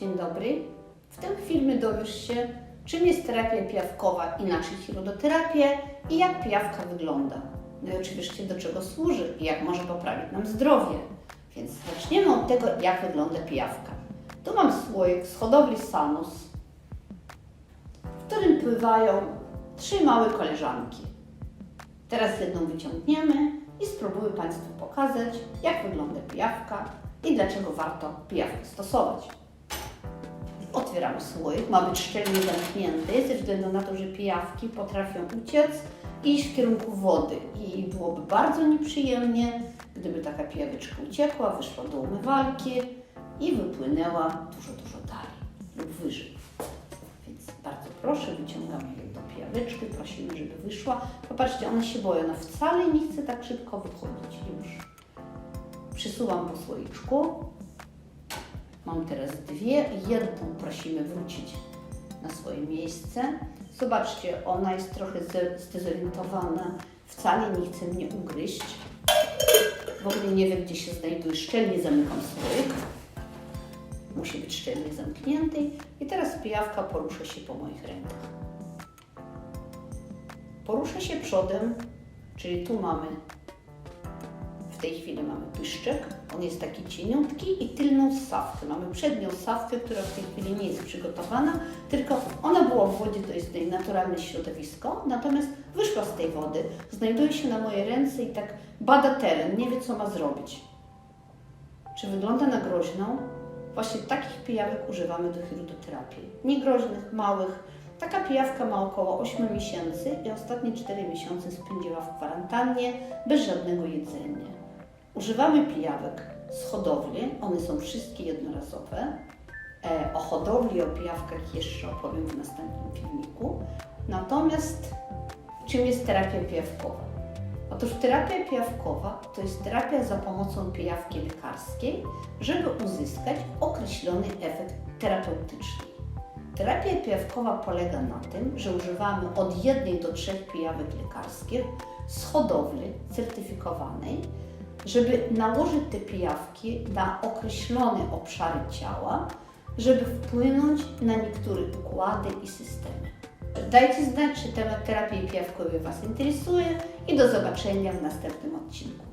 Dzień dobry. W tym filmie dowiesz się, czym jest terapia pijawkowa, inaczej chirurgoterapia i jak pijawka wygląda. No i oczywiście do czego służy i jak może poprawić nam zdrowie. Więc zaczniemy od tego, jak wygląda pijawka. Tu mam słoik z hodowli Sanus, w którym pływają trzy małe koleżanki. Teraz jedną wyciągniemy i spróbuję Państwu pokazać, jak wygląda pijawka i dlaczego warto pijawkę stosować. Otwieramy słoik, ma być szczelnie zamknięty, ze względu na to, że pijawki potrafią uciec i iść w kierunku wody. I byłoby bardzo nieprzyjemnie, gdyby taka pijaweczka uciekła, wyszła do umywalki i wypłynęła dużo, dużo dalej lub wyżej. Więc bardzo proszę, wyciągamy jej do pijaweczki, prosimy, żeby wyszła. Popatrzcie, ona się boi, ona wcale nie chce tak szybko wychodzić już. Przysuwam po słoiczku. Mam teraz dwie, jedną prosimy wrócić na swoje miejsce. Zobaczcie, ona jest trochę zdezorientowana, wcale nie chce mnie ugryźć. W ogóle nie wiem, gdzie się znajduje. Szczelnie zamykam słoik. Musi być szczelnie zamknięty. I teraz pijawka porusza się po moich rękach. Porusza się przodem, czyli tu mamy w tej chwili mamy pyszczek, on jest taki cieniutki i tylną ssawkę. Mamy przednią ssawkę, która w tej chwili nie jest przygotowana, tylko ona była w wodzie, to jest naturalne środowisko, natomiast wyszła z tej wody, znajduje się na moje ręce i tak bada teren, nie wie co ma zrobić. Czy wygląda na groźną? Właśnie takich pijawek używamy do chirurgoterapii. Niegroźnych, małych. Taka pijawka ma około 8 miesięcy i ostatnie 4 miesiące spędziła w kwarantannie bez żadnego jedzenia. Używamy pijawek z hodowli, one są wszystkie jednorazowe. E, o hodowli, o pijawkach jeszcze opowiem w następnym filmiku. Natomiast czym jest terapia pijawkowa? Otóż terapia pijawkowa to jest terapia za pomocą pijawki lekarskiej, żeby uzyskać określony efekt terapeutyczny. Terapia pijawkowa polega na tym, że używamy od jednej do trzech pijawek lekarskich z hodowli certyfikowanej, żeby nałożyć te pijawki na określone obszary ciała, żeby wpłynąć na niektóre układy i systemy. Dajcie znać, czy temat terapii pijawkowej Was interesuje i do zobaczenia w następnym odcinku.